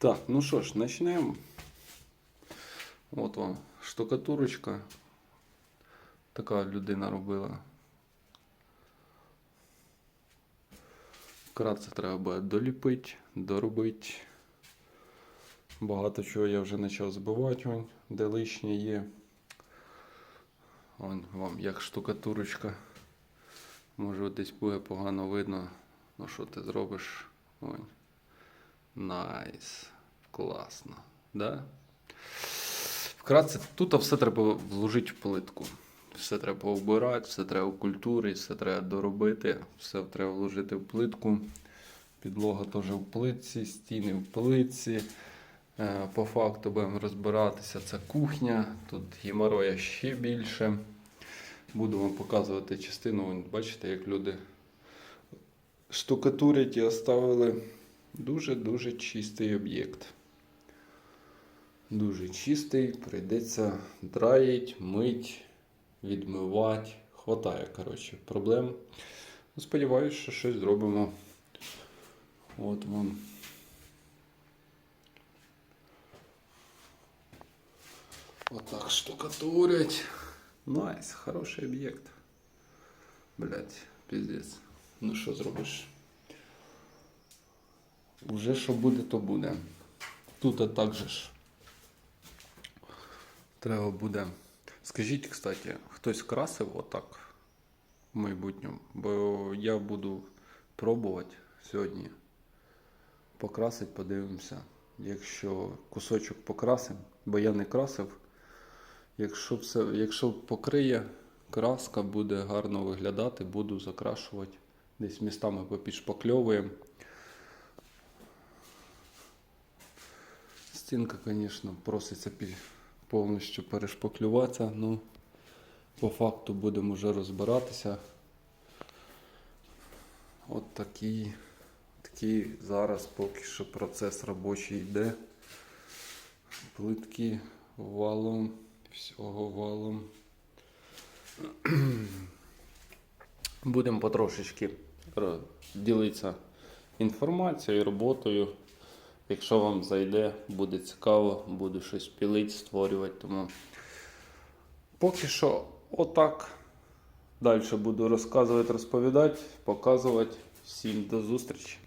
Так, ну що ж, почнемо. От вам штукатурочка. Така людина робила. Вкратце треба буде доліпити, доробити. Багато чого я вже почав збивати, вон, де лишнє є. Вон вам як штукатурочка. Може десь буде погано видно. Ну що ти зробиш? Вон. Найс. Класно. Да? Вкратце, тут все треба вложити в плитку. Все треба обирати, все треба в культурі, все треба доробити, все треба вложити в плитку. Підлога теж в плитці, стіни в плитці. Е, По факту будемо розбиратися. Це кухня. Тут геморроя ще більше. Буду вам показувати частину. Бачите, як люди штукатурять і оставили дуже-дуже чистий об'єкт. Дуже чистий, прийдеться драїть, мить, відмивати. Хватає, коротше, проблем. Ну, Сподіваюсь, що щось зробимо. От вам. Отак штукатурять. Найс, хороший об'єкт. Блять, піздець. Ну що зробиш? Уже що буде, то буде. Тут а так же ж. Треба буде. Скажіть, кстати, хтось красив отак в майбутньому? Бо я буду пробувати сьогодні. Покрасить, подивимося. Якщо кусочок покрасим, бо я не красив. Якщо все, якщо покриє, краска буде гарно виглядати, буду закрашувати. Десь містами попідшпакльовуємо. Стінка, звісно, проситься повністю перешпаклюватися. Ну, по факту будемо вже розбиратися. От такий, такий зараз поки що процес робочий йде. Плитки валом, всього валом. Будемо потрошечки ділитися інформацією, роботою. Якщо вам зайде, буде цікаво, буду щось пілити, створювати. Тому поки що отак. Далі буду розказувати, розповідати, показувати. Всім до зустрічі!